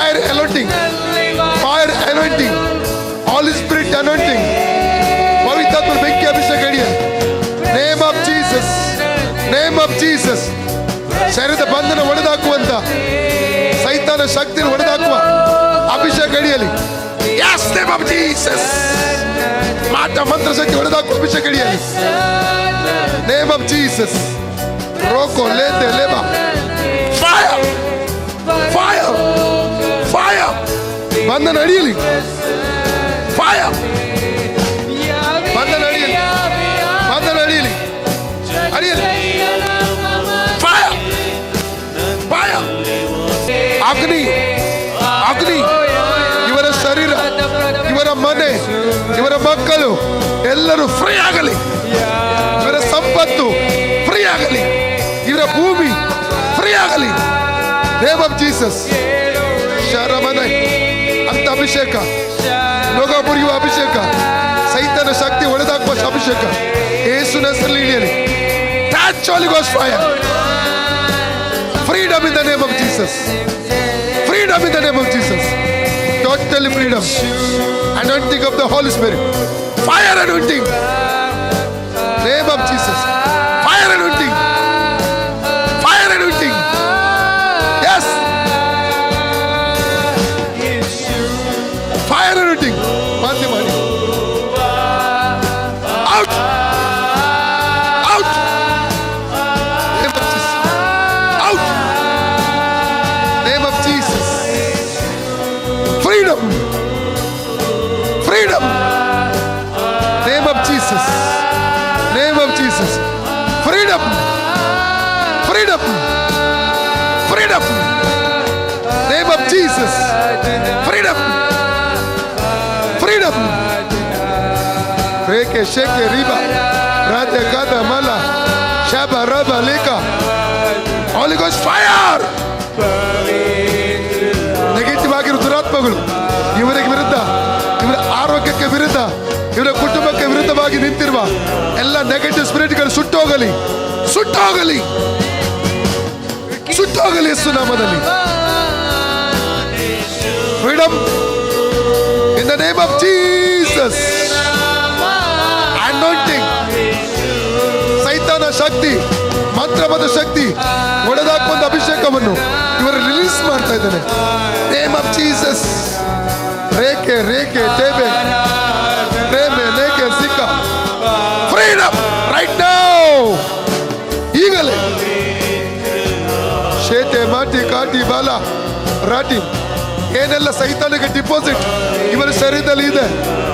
Fire anointing fire anointing all spirit anointing ಪವಿತ್ರಾತ್ಮ ಬೆಂಕಿ ಅಭಿಷೇಕ ಹಿಡಿಯಲಿ name of Jesus name of Jesus ಶರೀರದ ಬಂಧನ ಒಡೆದಾಕುವಂತ ಸೈತಾನ ಶಕ್ತಿನ ಒಡೆದಾಕುವ ಅಭಿಷೇಕ ಹಿಡಿಯಲಿ Yes, name of Jesus. ಮಾಟ ಮಂತ್ರ ಶಕ್ತಿ ಹೊಡೆದಾಕುವ ಅಭಿಷೇಕ ಹಿಡಿಯಲಿ ನೇಮ್ ಆಫ್ ಜೀಸಸ್ ರೋಕೋ ಲೇತೆ ಲೇಬ ಬಂಧನ ಅಡಿಯಲಿ ಫೈರ್ ಬಂಧನ ಅಡಿಯಲಿ ಬಂಧನ ಅಡಿಯಲಿ ಅಡಿಯಲಿ ಫೈರ್ ಫೈರ್ ಅಗ್ನಿ. ಅಗ್ನಿ. ಇವರ ಶರೀರ, ಇವರ ಮನೆ, ಇವರ ಮಕ್ಕಳು ಎಲ್ಲರೂ ಫ್ರೀ ಆಗಲಿ. ಇವರ ಸಂಪತ್ತು ಫ್ರೀ ಆಗಲಿ. ಇವರ ಭೂಮಿ ಫ್ರೀ ಆಗಲಿ. ನೇಮ್ ಆಫ್ ಜೀಸಸ್ ಶರಮನೆ. ಅಭಿಷೇಕ ರೋಗ ಮುರಿಯುವ ಅಭಿಷೇಕ ಸೈತನ ಶಕ್ತಿ ಒಡೆದಾಕುವ ಅಭಿಷೇಕ ಏಸುನ ಹೆಸರಲ್ಲಿ ಇಳಿಯಲಿ touch Holy Ghost fire freedom in the name of Jesus freedom in the name of Jesus totally freedom anointing of the Holy Spirit fire anointing name of Jesus freedom freedom freedom name of Jesus freedom freedom reke sheke riba rate gada mala shaba raba lika Holy Ghost fire negative ಆಗಿರೋ ದುರಾತ್ಮಗಳು ಇವರ ಕುಟುಂಬಕ್ಕೆ ವಿರುದ್ಧವಾಗಿ ನಿಂತಿರುವ ಎಲ್ಲ negative ಸ್ಪಿರಿಟ್ಗಳು ಸುಟ್ಟೋಗಲಿ ಸುಟ್ಟೋಗಲಿ ಸುಟ್ಟೋಗಲಿ ಯೇಸು ನಾಮದಲ್ಲಿ. Freedom in the name of Jesus anointing ಸೈತಾನ ಶಕ್ತಿ ಮಂತ್ರಪದ ಶಕ್ತಿ ಒಡೆದಾಕುವಂತ ಅಭಿಷೇಕವನ್ನು ಇವರು ರಿಲೀಸ್ ಮಾಡ್ತಾ ಇದ್ದಾನೆ ನೇಮ್ ಆಫ್ ಜೀಸಸ್ ರೇಖೆ ರೇಖೆ ಮಾಟಿ ಕಾಟಿ ಬಾಲ ರಾಟಿ. ಏನೆಲ್ಲ ಸೈತಾನಿಗೆ ಡಿಪಾಸಿಟ್ ಇವರ ಶರೀರದಲ್ಲಿ ಇದೆ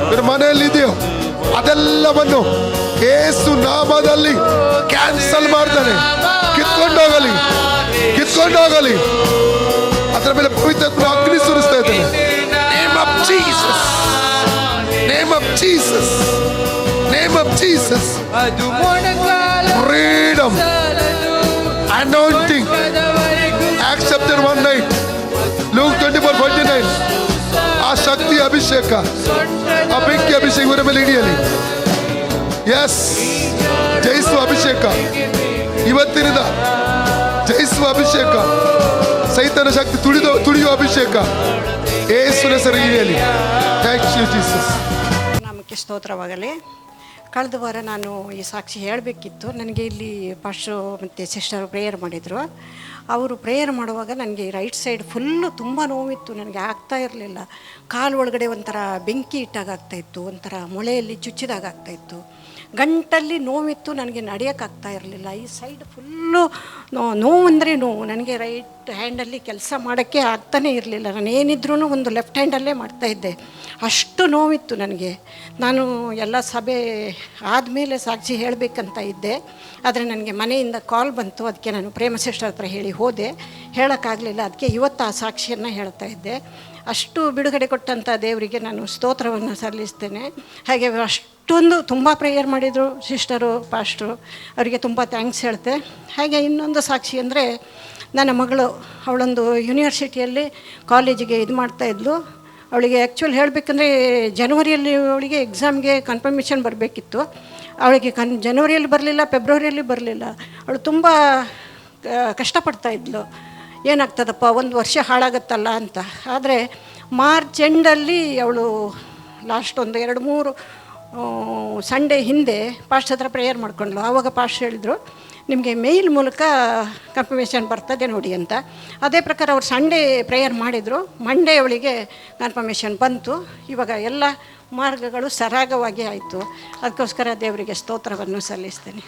ಇವರ ಮನೆಯಲ್ಲಿ ಇದೆಯೋ? ಅದೆಲ್ಲವನ್ನು ಏಸು ನಾಮದಲ್ಲಿ ಕ್ಯಾನ್ಸಲ್ ಮಾಡ್ತಾನೆ. ಕಿತ್ಕೊಂಡೋಗಲಿ ಕಿತ್ಕೊಂಡೋಗಲಿ. ಅದರ ಮೇಲೆ ಪವಿತ್ರ ಅಗ್ನಿ ಸುರಿಸ್ತಾ ಇದ್ದಾನೆ. Name of Jesus name of Jesus name of Jesus freedom anointing 1 9. Luke 24 49. ಆ ಶಕ್ತಿ ಅಭಿಷೇಕ. ಆ ಬೆಂಕಿ ಅಭಿಷೇಕ ಇವರ ಮೇಲೆ ಹಿಡಿಯಲಿ. ಎಸ್ ಜಯಿಸುವ ಅಭಿಷೇಕ. ಇವತ್ತಿನಿಂದ ಜಯಿಸುವ ಅಭಿಷೇಕ. ಸೈತನ ಶಕ್ತಿ ತುಳಿದು, ತುಳಿಯುವ ಅಭಿಷೇಕ. ಏಸುನ ಹೆಸರು ಹಿಡಿಯಲಿ. ಥ್ಯಾಂಕ್ ಯು ಜೀಸಸ್ ನಾಮಕ್ಕೆ ಸ್ತೋತ್ರವಾಗಲಿ. ಕಳೆದ ವಾರ ನಾನು ಈ ಸಾಕ್ಷಿ ಹೇಳಬೇಕಿತ್ತು. ನನಗೆ ಇಲ್ಲಿ ಪಾಶು ಮತ್ತು ಸಿಸ್ಟರ್ ಪ್ರೇಯರ್ ಮಾಡಿದರು. ಅವರು ಪ್ರೇಯರ್ ಮಾಡುವಾಗ ನನಗೆ ರೈಟ್ ಸೈಡ್ ಫುಲ್ಲು ತುಂಬ ನೋವಿತ್ತು, ನನಗೆ ಆಗ್ತಾ ಇರಲಿಲ್ಲ. ಕಾಲು ಒಳಗಡೆ ಒಂಥರ ಬೆಂಕಿ ಇಟ್ಟಾಗ ಆಗ್ತಾಯಿತ್ತು ಒಂಥರ ಮೊಳೆಯಲ್ಲಿ ಚುಚ್ಚಿದಾಗ ಆಗ್ತಾಯಿತ್ತು ಗಂಟಲ್ಲಿ ನೋವಿತ್ತು, ನನಗೆ ನಡೆಯೋಕ್ಕಾಗ್ತಾ ಇರಲಿಲ್ಲ. ಈ ಸೈಡ್ ಫುಲ್ಲು ನೋವು ಅಂದರೆ ನೋವು. ನನಗೆ ರೈಟ್ ಹ್ಯಾಂಡಲ್ಲಿ ಕೆಲಸ ಮಾಡೋಕ್ಕೆ ಆಗ್ತಾನೇ ಇರಲಿಲ್ಲ. ನಾನು ಏನಿದ್ರೂ ಒಂದು ಲೆಫ್ಟ್ ಹ್ಯಾಂಡಲ್ಲೇ ಮಾಡ್ತಾಯಿದ್ದೆ ಅಷ್ಟು ನೋವಿತ್ತು ನನಗೆ. ನಾನು ಎಲ್ಲ ಸಭೆ ಆದಮೇಲೆ ಸಾಕ್ಷಿ ಹೇಳಬೇಕಂತ ಇದ್ದೆ. ಆದರೆ ನನಗೆ ಮನೆಯಿಂದ ಕಾಲ್ ಬಂತು. ಅದಕ್ಕೆ ನಾನು ಪ್ರೇಮ ಸಿಸ್ಟರ್ ಹತ್ರ ಹೇಳಿ ಹೋದೆ. ಹೇಳೋಕ್ಕಾಗಲಿಲ್ಲ. ಅದಕ್ಕೆ ಇವತ್ತು ಆ ಸಾಕ್ಷಿಯನ್ನು ಹೇಳ್ತಾ ಇದ್ದೆ. ಅಷ್ಟು ಬಿಡುಗಡೆ ಕೊಟ್ಟಂಥ ದೇವರಿಗೆ ನಾನು ಸ್ತೋತ್ರವನ್ನು ಸಲ್ಲಿಸ್ತೇನೆ. ಹಾಗೆ ಅಷ್ಟೊಂದು ತುಂಬ ಪ್ರೇಯರ್ ಮಾಡಿದರು ಸಿಸ್ಟರು ಪಾಸ್ಟ್ರು ಅವರಿಗೆ ತುಂಬ ಥ್ಯಾಂಕ್ಸ್ ಹೇಳ್ತೆ. ಹಾಗೆ ಇನ್ನೊಂದು ಸಾಕ್ಷಿ ಅಂದರೆ ನನ್ನ ಮಗಳು, ಅವಳೊಂದು ಯೂನಿವರ್ಸಿಟಿಯಲ್ಲಿ ಕಾಲೇಜಿಗೆ ಇದು ಮಾಡ್ತಾಯಿದ್ಲು ಅವಳಿಗೆ ಆ್ಯಕ್ಚುಲ್ ಹೇಳಬೇಕಂದ್ರೆ ಜನವರಿಯಲ್ಲಿ ಅವಳಿಗೆ ಎಕ್ಸಾಮ್ಗೆ ಕನ್ಫರ್ಮೇಷನ್ ಬರಬೇಕಿತ್ತು. ಅವಳಿಗೆ ಕನ್ ಜನವರಿಯಲ್ಲಿ ಬರಲಿಲ್ಲ ಫೆಬ್ರವರಿಯಲ್ಲಿ ಬರಲಿಲ್ಲ. ಅವಳು ತುಂಬ ಕಷ್ಟಪಡ್ತಾ ಇದ್ಲು. ಏನಾಗ್ತದಪ್ಪ, ಒಂದು ವರ್ಷ ಹಾಳಾಗುತ್ತಲ್ಲ ಅಂತ. ಆದರೆ ಮಾರ್ಚ್ ಎಂಡಲ್ಲಿ ಅವಳು ಲಾಸ್ಟ್ ಒಂದು ಎರಡು ಮೂರು ಸಂಡೇ ಹಿಂದೆ ಪಾಸ್ಟ್ ಹತ್ರ ಪ್ರೇಯರ್ ಮಾಡ್ಕೊಂಡ್ಲು ಆವಾಗ ಪಾಸ್ಟ್ ಹೇಳಿದ್ರು, ನಿಮಗೆ ಮೇಲ್ ಮೂಲಕ ಕನ್ಫರ್ಮೇಷನ್ ಬರ್ತದೆ ನೋಡಿ ಅಂತ. ಅದೇ ಪ್ರಕಾರ ಅವ್ರು ಸಂಡೇ ಪ್ರೇಯರ್ ಮಾಡಿದರು. ಮಂಡೇ ಅವಳಿಗೆ ಕನ್ಫರ್ಮೇಷನ್ ಬಂತು. ಇವಾಗ ಎಲ್ಲ ಮಾರ್ಗಗಳು ಸರಾಗವಾಗಿ ಆಯಿತು. ಅದಕ್ಕೋಸ್ಕರ ದೇವರಿಗೆ ಸ್ತೋತ್ರವನ್ನು ಸಲ್ಲಿಸ್ತೇನೆ.